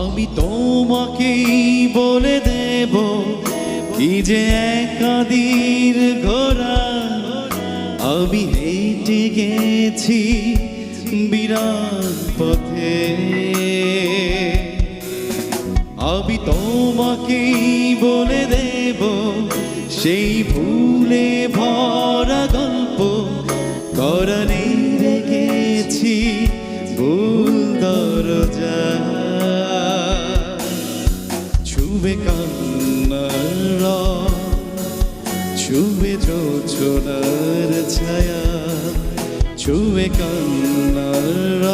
আমি তোমাকেই বলে দেব কি যে একাদির ঘোরা আমি হেঁটে গেছি বিরাট পথে। আমি তোমাকেই বলে দেব সেই ভুলে ভরা গল্প। করণে রেখেছি ভুল দরজা। ছুবে কান্নার ছুবে যোছনার ছায়া ছুবে কান্নার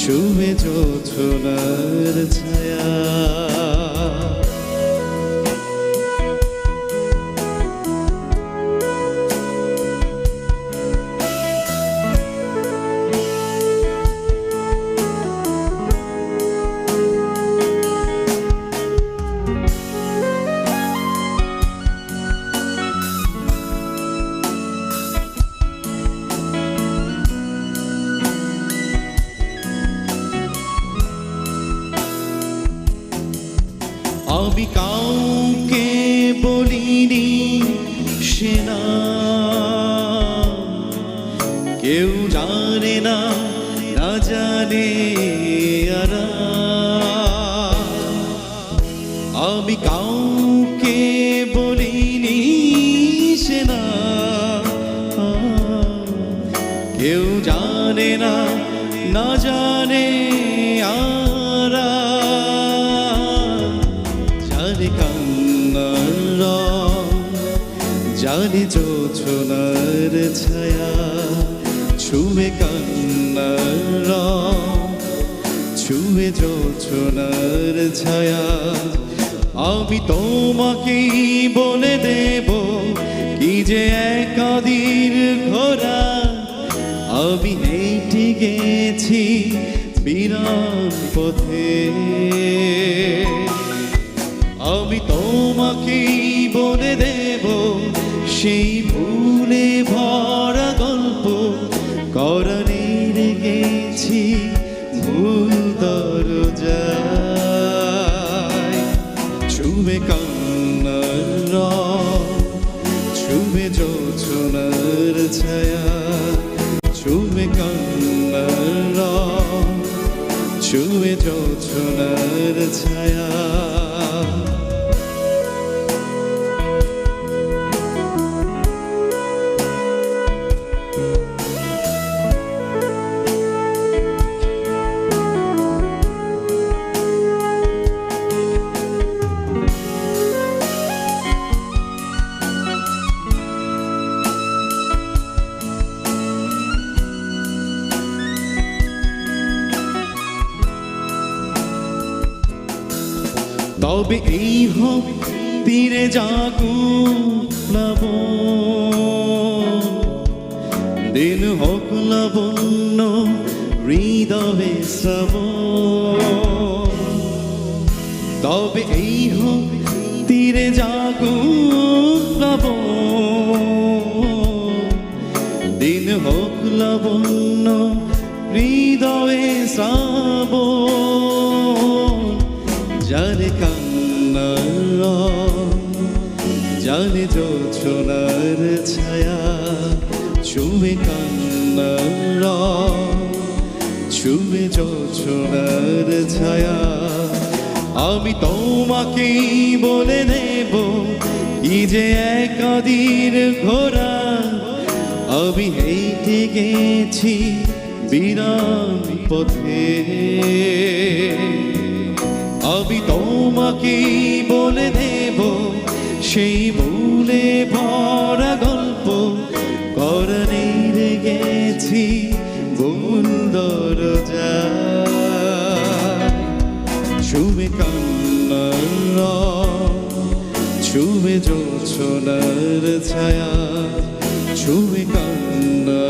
ছুবে যোছনার ছায়া। আমি কাউকে বলিনি আমি কাউকে বলিনি সেনা কেউ জানে না না জানে আরা জানে কান্নার জানে যোছনার ছায়া ছুবে কান্নার ছুবে যোছনার ছায়া। আমি তোমাকেই বলে দেব কি যে একাদির ঘোরা আমি হেঁটে গেছি বিরাট পথে। আমি তোমাকেই বলে দেব সেই ভুলে ভরা ছুবে কান্নার রং, ছুবে যোছনার ছায়া ছুবে কান্নার রং, ছুবে যোছনার ছায়া। তবে এই হোক, তীরে জাগু প্লাব দিন হোক লাবণ্য হৃদয়ে সব তবে এই হোক, তীরে জাগু জানে যোছনার ছায়া ছুবে কান্নার ছুবে যোছনার ছায়া। আমি তোমাকেই বলে নেব কি যে একাদির ঘোরা আমি হেঁটে গেছি বিরাম পথে। আমি তোমাকেই বলে দেব সেই ভুলে ভরা গল্প করণে গেছি বন্দর যা ছুবে কান্নার ছুবে জোছনার ছায়া ছুবে কান্নার